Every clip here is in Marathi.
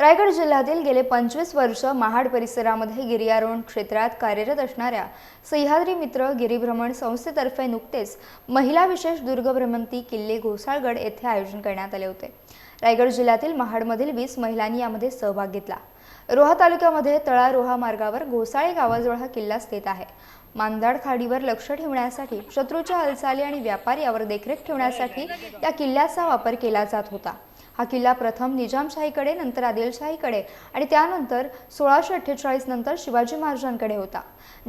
रायगड जिल्ह्यातील गेले पंचवीस वर्ष महाड परिसरामध्ये गिर्यारोहण क्षेत्रात कार्यरत असणाऱ्या सह्याद्री मित्र गिरिभ्रमण संस्थेतर्फे नुकतेच महिला विशेष दुर्गभ्रमंती किल्ले घोसाळगड येथे आयोजन करण्यात आले होते. रायगड जिल्ह्यातील महाडमधील वीस महिलांनी यामध्ये सहभाग घेतला. रोहा तालुक्यामध्ये तळा रोहा मार्गावर घोसाळे गावाजवळ हा किल्ला स्थित आहे. मांदाड खाडीवर लक्ष ठेवण्यासाठी शत्रूच्या हालचाली आणि व्यापार यावर देखरेख ठेवण्यासाठी या किल्ल्याचा वापर केला जात होता. हा किल्ला प्रथम निजामशाहीकडे नंतर आदिलशाहीकडे आणि त्यानंतर सोळाशे अठ्ठेचाळीस नंतर शिवाजी महाराजांकडे होता.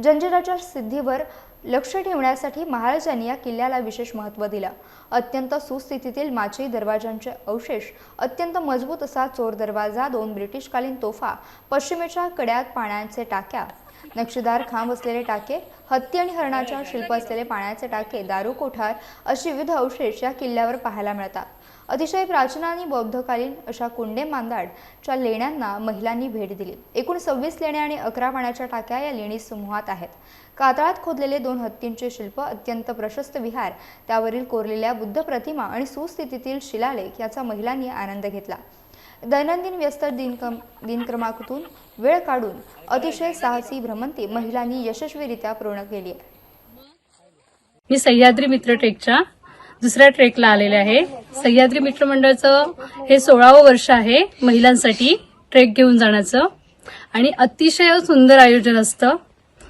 जंजिराच्या सिद्धीवर लक्ष ठेवण्यासाठी महाराजांनी या किल्ल्याला विशेष महत्त्व दिलं. अत्यंत सुस्थितीतील माची दरवाजांचे अवशेष अत्यंत मजबूत असा चोर दरवाजा दोन ब्रिटिशकालीन तोफा पश्चिमेच्या कड्यात पाण्याचे टाक्या नक्षीदार खांब असलेले टाके हत्ती आणि हरणाच्या शिल्प असलेले पाण्याचे टाके दारू कोठार अशी विविध अवशेष या किल्ल्यावर पाहायला मिळतात. अतिशय प्राचीन आणि बौद्धकालीन अशा कुंडे मांदाडच्या लेण्यांना महिलांनी भेट दिली. एकूण सव्वीस लेण्या आणि अकरा पाण्याच्या टाक्या या लेणी समूहात आहेत. कातळात खोदलेले दोन हत्तींचे शिल्प अत्यंत प्रशस्त विहार त्यावरील कोरलेल्या बुद्ध प्रतिमा आणि सुस्थितीतील शिलालेख याचा महिलांनी आनंद घेतला. दैनंदिन व्यस्त दिनक्रम दिनक्रमातून वेळ काढून अतिशय साहसी भ्रमंती महिलांनी यशस्वीरित्या पूर्ण केली आहे. मी सह्याद्री मित्र ट्रेकच्या दुसऱ्या ट्रेकला आलेले आहे. सह्याद्री मित्र मंडळचं हे सोळावं वर्ष आहे महिलांसाठी ट्रेक घेऊन जाण्याचं. आणि अतिशय सुंदर आयोजन असतं.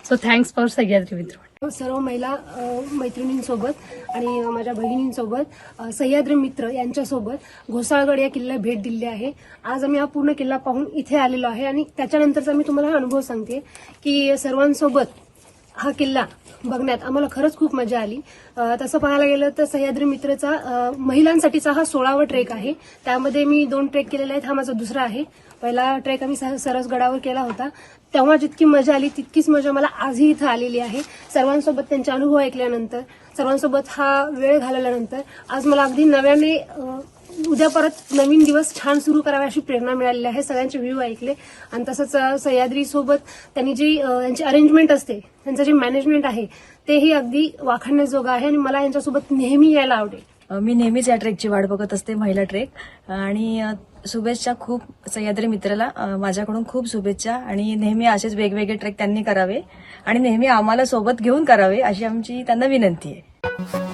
सो थँक्स फॉर सह्याद्री मित्र मंडळ. सर्व महिला मैत्रिणींसोबत आणि माझ्या बहिणींसोबत सह्याद्री मित्र यांच्यासोबत घोसाळगड या किल्ल्याला भेट दिली आहे. आज आम्ही हा पूर्ण किल्ला पाहून इथे आलेलो आहे आणि त्याच्यानंतरचा मी तुम्हाला हा अनुभव सांगते की सर्वांसोबत हा किल्ला बघण्यात आम्हाला खरंच खूप मजा आली. तसं पाहायला गेलं तर सह्याद्री मित्रचा महिलांसाठीचा हा सोळावा ट्रेक आहे. त्यामध्ये मी दोन ट्रेक केलेले आहेत हा माझा दुसरा आहे. पहिला ट्रेक आम्ही सरसगडावर केला होता. तेव्हा जितकी मजा आली तितकीच मजा मला आजही इथं आलेली आहे. सर्वांसोबत त्यांचे अनुभव ऐकल्यानंतर सर्वांसोबत हा वेळ घालवल्यानंतर आज मला अगदी नव्याने उद्या परत नवीन दिवस छान सुरू करावे अशी प्रेरणा मिळालेली आहे. सगळ्यांचे व्ह्यू ऐकले. आणि तसंच सह्याद्रीसोबत त्यांनी जी यांची अरेंजमेंट असते त्यांचं जे मॅनेजमेंट आहे तेही अगदी वाखाणण्याजोगं आहे आणि मला यांच्यासोबत नेहमी यायला आवडेल. मी नेहमीच या ट्रेकची वाट बघत असते महिला ट्रेक. आणि शुभेच्छा खूप सह्याद्री मित्राला. माझ्याकडून खूप शुभेच्छा आणि नेहमी असेच वेगवेगळे ट्रेक त्यांनी करावे आणि नेहमी आम्हाला सोबत घेऊन करावे अशी आमची त्यांना विनंती आहे.